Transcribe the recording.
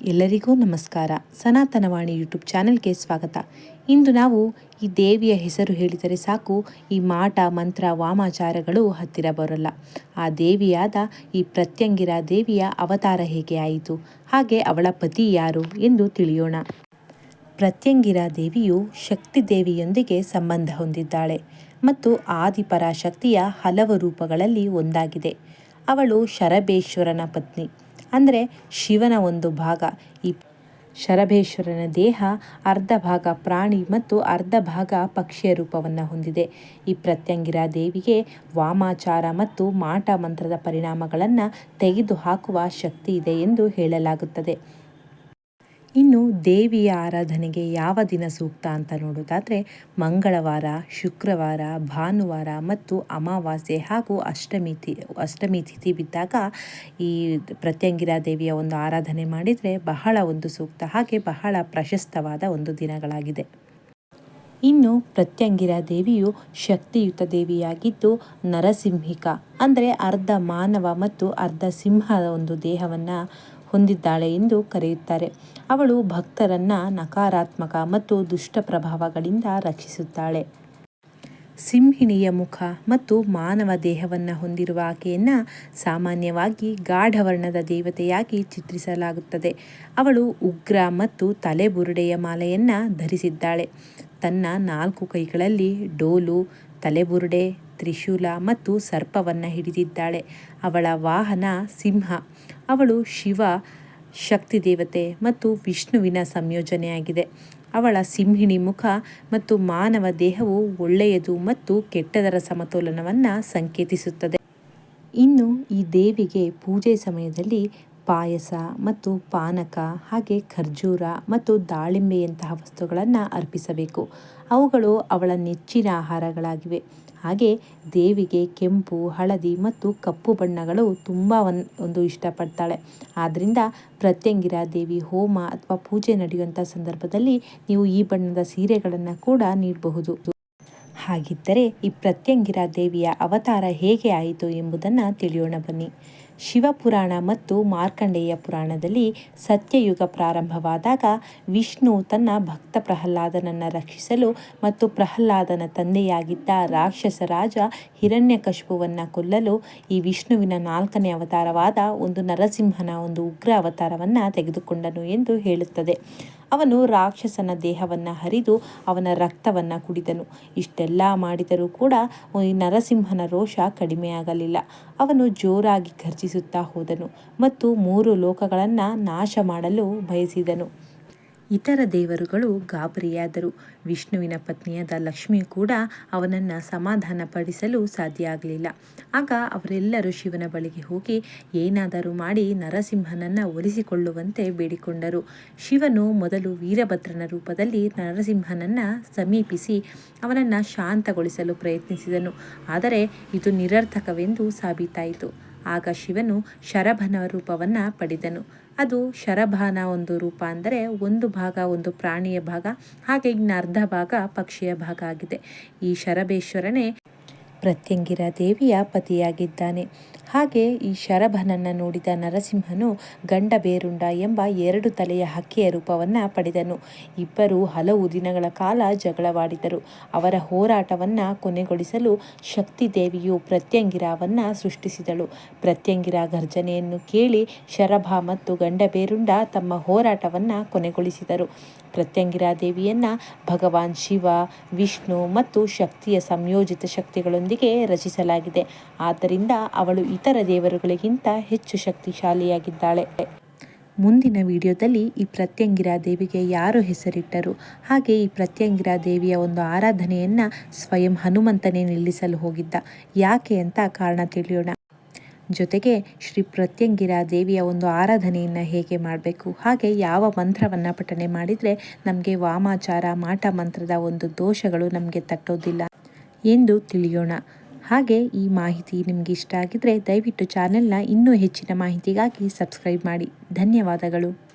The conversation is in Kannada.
ಎಲ್ಲರಿಗೂ ನಮಸ್ಕಾರ. ಸನಾತನವಾಣಿ ಯೂಟ್ಯೂಬ್ ಚಾನೆಲ್ಗೆ ಸ್ವಾಗತ. ಇಂದು ನಾವು ಈ ದೇವಿಯ ಹೆಸರು ಹೇಳಿದರೆ ಸಾಕು, ಈ ಮಾಟ, ಮಂತ್ರ, ವಾಮಾಚಾರಗಳು ಹತ್ತಿರ ಬರಲ್ಲ. ಆ ದೇವಿಯಾದ ಈ ಪ್ರತ್ಯಂಗಿರ ದೇವಿಯ ಅವತಾರ ಹೇಗೆ ಆಯಿತು? ಹಾಗೆ ಅವಳ ಪತಿ ಯಾರು ಎಂದು ತಿಳಿಯೋಣ. ಪ್ರತ್ಯಂಗಿರ ದೇವಿಯು ಶಕ್ತಿ ದೇವಿಯೊಂದಿಗೆ ಸಂಬಂಧ ಹೊಂದಿದ್ದಾಳೆ ಮತ್ತು ಆದಿಪರಾಶಕ್ತಿಯ ಹಲವು ರೂಪಗಳಲ್ಲಿ ಒಂದಾಗಿದೆ. ಅವಳು ಶರಬೇಶ್ವರನ ಪತ್ನಿ. ಅಂದರೆ ಶಿವನ ಒಂದು ಭಾಗ. ಈ ಶರಭೇಶ್ವರನ ದೇಹ ಅರ್ಧ ಭಾಗ ಪ್ರಾಣಿ ಮತ್ತು ಅರ್ಧ ಭಾಗ ಪಕ್ಷಿಯ ರೂಪವನ್ನು ಹೊಂದಿದೆ. ಈ ಪ್ರತ್ಯಂಗಿರ ದೇವಿಗೆ ವಾಮಾಚಾರ ಮತ್ತು ಮಾಟ ಮಂತ್ರದ ಪರಿಣಾಮಗಳನ್ನು ತೆಗೆದುಹಾಕುವ ಶಕ್ತಿ ಇದೆ ಎಂದು ಹೇಳಲಾಗುತ್ತದೆ. ಇನ್ನು ದೇವಿಯ ಆರಾಧನೆಗೆ ಯಾವ ದಿನ ಸೂಕ್ತ ಅಂತ ನೋಡೋದಾದರೆ ಮಂಗಳವಾರ, ಶುಕ್ರವಾರ, ಭಾನುವಾರ ಮತ್ತು ಅಮಾವಾಸ್ಯೆ ಹಾಗೂ ಅಷ್ಟಮಿ ತಿ, ಅಷ್ಟಮಿ ತಿಥಿ ಬಿದ್ದಾಗ ಈ ಪ್ರತ್ಯಂಗಿರಾ ದೇವಿಯ ಒಂದು ಆರಾಧನೆ ಮಾಡಿದರೆ ಬಹಳ ಒಂದು ಸೂಕ್ತ ಹಾಗೆ ಬಹಳ ಪ್ರಶಸ್ತವಾದ ಒಂದು ದಿನಗಳಾಗಿದೆ. ಇನ್ನು ಪ್ರತ್ಯಂಗಿರ ದೇವಿಯು ಶಕ್ತಿಯುತ ದೇವಿಯಾಗಿದ್ದು ನರಸಿಂಹಿಕ, ಅಂದರೆ ಅರ್ಧ ಮಾನವ ಮತ್ತು ಅರ್ಧ ಸಿಂಹದ ಒಂದು ದೇಹವನ್ನು ಹೊಂದಿದ್ದಾಳೆ ಎಂದು ಕರೆಯುತ್ತಾರೆ. ಅವಳು ಭಕ್ತರನ್ನು ನಕಾರಾತ್ಮಕ ಮತ್ತು ದುಷ್ಟ ಪ್ರಭಾವಗಳಿಂದ ರಕ್ಷಿಸುತ್ತಾಳೆ. ಸಿಂಹಿಣಿಯ ಮುಖ ಮತ್ತು ಮಾನವ ದೇಹವನ್ನು ಹೊಂದಿರುವ ಆಕೆಯನ್ನು ಸಾಮಾನ್ಯವಾಗಿ ಗಾಢವರ್ಣದ ದೇವತೆಯಾಗಿ ಚಿತ್ರಿಸಲಾಗುತ್ತದೆ. ಅವಳು ಉಗ್ರ ಮತ್ತು ತಲೆಬುರುಡೆಯ ಮಾಲೆಯನ್ನು ಧರಿಸಿದ್ದಾಳೆ. ತನ್ನ ನಾಲ್ಕು ಕೈಗಳಲ್ಲಿ ಡೋಲು, ತಲೆಬುರುಡೆ, ತ್ರಿಶೂಲ ಮತ್ತು ಸರ್ಪವನ್ನು ಹಿಡಿದಿದ್ದಾಳೆ. ಅವಳ ವಾಹನ ಸಿಂಹ. ಅವಳು ಶಿವ ಶಕ್ತಿ ದೇವತೆ ಮತ್ತು ವಿಷ್ಣುವಿನ ಸಂಯೋಜನೆಯಾಗಿದೆ. ಅವಳ ಸಿಂಹಿಣಿ ಮುಖ ಮತ್ತು ಮಾನವ ದೇಹವು ಒಳ್ಳೆಯದು ಮತ್ತು ಕೆಟ್ಟದರ ಸಮತೋಲನವನ್ನು ಸಂಕೇತಿಸುತ್ತದೆ. ಇನ್ನು ಈ ದೇವಿಗೆ ಪೂಜೆ ಸಮಯದಲ್ಲಿ ಪಾಯಸ ಮತ್ತು ಪಾನಕ, ಹಾಗೆ ಖರ್ಜೂರ ಮತ್ತು ದಾಳಿಂಬೆಯಂತಹ ವಸ್ತುಗಳನ್ನು ಅರ್ಪಿಸಬೇಕು. ಅವುಗಳು ಅವಳ ನೆಚ್ಚಿನ ಆಹಾರಗಳಾಗಿವೆ. ಹಾಗೆ ದೇವಿಗೆ ಕೆಂಪು, ಹಳದಿ ಮತ್ತು ಕಪ್ಪು ಬಣ್ಣಗಳು ತುಂಬ ಒನ್, ಒಂದು ಇಷ್ಟಪಡ್ತಾಳೆ. ಆದ್ದರಿಂದ ಪ್ರತ್ಯಂಗಿರ ದೇವಿ ಹೋಮ ಅಥವಾ ಪೂಜೆ ನಡೆಯುವಂಥ ಸಂದರ್ಭದಲ್ಲಿ ನೀವು ಈ ಬಣ್ಣದ ಸೀರೆಗಳನ್ನು ಕೂಡ ನೀಡಬಹುದು. ಹಾಗಿದ್ದರೆ ಈ ಪ್ರತ್ಯಂಗಿರ ದೇವಿಯ ಅವತಾರ ಹೇಗೆ ಆಯಿತು ಎಂಬುದನ್ನು ತಿಳಿಯೋಣ ಬನ್ನಿ. ಶಿವಪುರಾಣ ಮತ್ತು ಮಾರ್ಕಂಡೇಯ ಪುರಾಣದಲ್ಲಿ ಸತ್ಯಯುಗ ಪ್ರಾರಂಭವಾದಾಗ ವಿಷ್ಣು ತನ್ನ ಭಕ್ತ ಪ್ರಹ್ಲಾದನನ್ನು ರಕ್ಷಿಸಲು ಮತ್ತು ಪ್ರಹ್ಲಾದನ ತಂದೆಯಾಗಿದ್ದ ರಾಕ್ಷಸ ರಾಜ ಹಿರಣ್ಯಕಶುಪುವನ್ನು ಕೊಲ್ಲಲು ಈ ವಿಷ್ಣುವಿನ ನಾಲ್ಕನೇ ಅವತಾರವಾದ ಒಂದು ನರಸಿಂಹನ ಒಂದು ಉಗ್ರ ಅವತಾರವನ್ನು ತೆಗೆದುಕೊಂಡನು ಎಂದು ಹೇಳುತ್ತದೆ. ಅವನು ರಾಕ್ಷಸನ ದೇಹವನ್ನು ಹರಿದು ಅವನ ರಕ್ತವನ್ನು ಕುಡಿದನು. ಇಷ್ಟೆಲ್ಲ ಮಾಡಿದರೂ ಕೂಡ ಈ ನರಸಿಂಹನ ರೋಷ ಕಡಿಮೆಯಾಗಲಿಲ್ಲ. ಅವನು ಜೋರಾಗಿ ಘರ್ಜಿಸುತ್ತಾ ಹೋದನು ಮತ್ತು ಮೂರು ಲೋಕಗಳನ್ನು ನಾಶ ಮಾಡಲು ಬಯಸಿದನು. ಇತರ ದೇವರುಗಳು ಗಾಬರಿಯಾದರು. ವಿಷ್ಣುವಿನ ಪತ್ನಿಯಾದ ಲಕ್ಷ್ಮಿ ಕೂಡ ಅವನನ್ನು ಸಮಾಧಾನಪಡಿಸಲು ಸಾಧ್ಯ ಆಗಲಿಲ್ಲ ಆಗ ಅವರೆಲ್ಲರೂ ಶಿವನ ಬಳಿಗೆ ಹೋಗಿ ಏನಾದರೂ ಮಾಡಿ ನರಸಿಂಹನನ್ನು ಒಲಿಸಿಕೊಳ್ಳುವಂತೆ ಬೇಡಿಕೊಂಡರು. ಶಿವನು ಮೊದಲು ವೀರಭದ್ರನ ರೂಪದಲ್ಲಿ ನರಸಿಂಹನನ್ನು ಸಮೀಪಿಸಿ ಅವನನ್ನು ಶಾಂತಗೊಳಿಸಲು ಪ್ರಯತ್ನಿಸಿದನು. ಆದರೆ ಇದು ನಿರರ್ಥಕವೆಂದು ಸಾಬೀತಾಯಿತು. ಆಗ ಶಿವನು ಶರಭನ ರೂಪವನ್ನು ಪಡೆದನು. ಅದು ಶರಭನ ಒಂದು ರೂಪ ಅಂದರೆ ಒಂದು ಭಾಗ, ಒಂದು ಪ್ರಾಣಿಯ ಭಾಗ, ಹಾಗೆ ಇನ್ನು ಅರ್ಧ ಭಾಗ ಪಕ್ಷಿಯ ಭಾಗ ಆಗಿದೆ. ಈ ಶರಬೇಶ್ವರನೇ ಪ್ರತ್ಯಂಗಿರ ದೇವಿಯ ಪತಿಯಾಗಿದ್ದಾನೆ. ಹಾಗೆ ಈ ಶರಭನನ್ನು ನೋಡಿದ ನರಸಿಂಹನು ಗಂಡ ಬೇರುಂಡ ಎಂಬ ಎರಡು ತಲೆಯ ಹಕ್ಕಿಯ ರೂಪವನ್ನು ಪಡೆದನು. ಇಬ್ಬರು ಹಲವು ದಿನಗಳ ಕಾಲ ಜಗಳವಾಡಿದರು. ಅವರ ಹೋರಾಟವನ್ನು ಕೊನೆಗೊಳಿಸಲು ಶಕ್ತಿ ದೇವಿಯು ಪ್ರತ್ಯಂಗಿರಾವನ್ನು ಸೃಷ್ಟಿಸಿದಳು. ಪ್ರತ್ಯಂಗಿರ ಗರ್ಜನೆಯನ್ನು ಕೇಳಿ ಶರಭ ಮತ್ತು ಗಂಡ ಬೇರುಂಡ ತಮ್ಮ ಹೋರಾಟವನ್ನು ಕೊನೆಗೊಳಿಸಿದರು. ಪ್ರತ್ಯಂಗಿರ ದೇವಿಯನ್ನು ಭಗವಾನ್ ಶಿವ, ವಿಷ್ಣು ಮತ್ತು ಶಕ್ತಿಯ ಸಂಯೋಜಿತ ಶಕ್ತಿಗಳೊಂದಿಗೆ ರಚಿಸಲಾಗಿದೆ. ಆದ್ದರಿಂದ ಅವಳು ಇತರ ದೇವರುಗಳಿಗಿಂತ ಹೆಚ್ಚು ಶಕ್ತಿಶಾಲಿಯಾಗಿದ್ದಾಳೆ. ಮುಂದಿನ ವಿಡಿಯೋದಲ್ಲಿ ಈ ಪ್ರತ್ಯಂಗಿರಾ ದೇವಿಗೆ ಯಾರು ಹೆಸರಿಟ್ಟರು? ಹಾಗೆ ಈ ಪ್ರತ್ಯಂಗಿರಾ ದೇವಿಯ ಒಂದು ಆರಾಧನೆಯನ್ನು ಸ್ವಯಂ ಹನುಮಂತನೇ ನಿಲ್ಲಿಸಲು ಹೋಗಿದ್ದ. ಯಾಕೆ ಅಂತ ಕಾರಣ ತಿಳಿಯೋಣ. ಜೊತೆಗೆ ಶ್ರೀ ಪ್ರತ್ಯಂಗಿರಾ ದೇವಿಯ ಒಂದು ಆರಾಧನೆಯನ್ನು ಹೇಗೆ ಮಾಡಬೇಕು? ಹಾಗೆ ಯಾವ ಮಂತ್ರವನ್ನು ಪಠನೆ ಮಾಡಿದರೆ ನಮಗೆ ವಾಮಾಚಾರ ಮಾಟ ಮಂತ್ರದ ಒಂದು ದೋಷಗಳು ನಮಗೆ ತಟ್ಟೋದಿಲ್ಲ. ಎಂದು ತಿಳಿಯೋಣ. ಹಾಗೆ ಈ ಮಾಹಿತಿ ನಿಮಗೆ ಇಷ್ಟ ಆಗಿದ್ದರೆ ದಯವಿಟ್ಟು ಚಾನೆಲ್ನ ಇನ್ನೂ ಹೆಚ್ಚಿನ ಮಾಹಿತಿಗಾಗಿ ಸಬ್ಸ್ಕ್ರೈಬ್ ಮಾಡಿ. ಧನ್ಯವಾದಗಳು.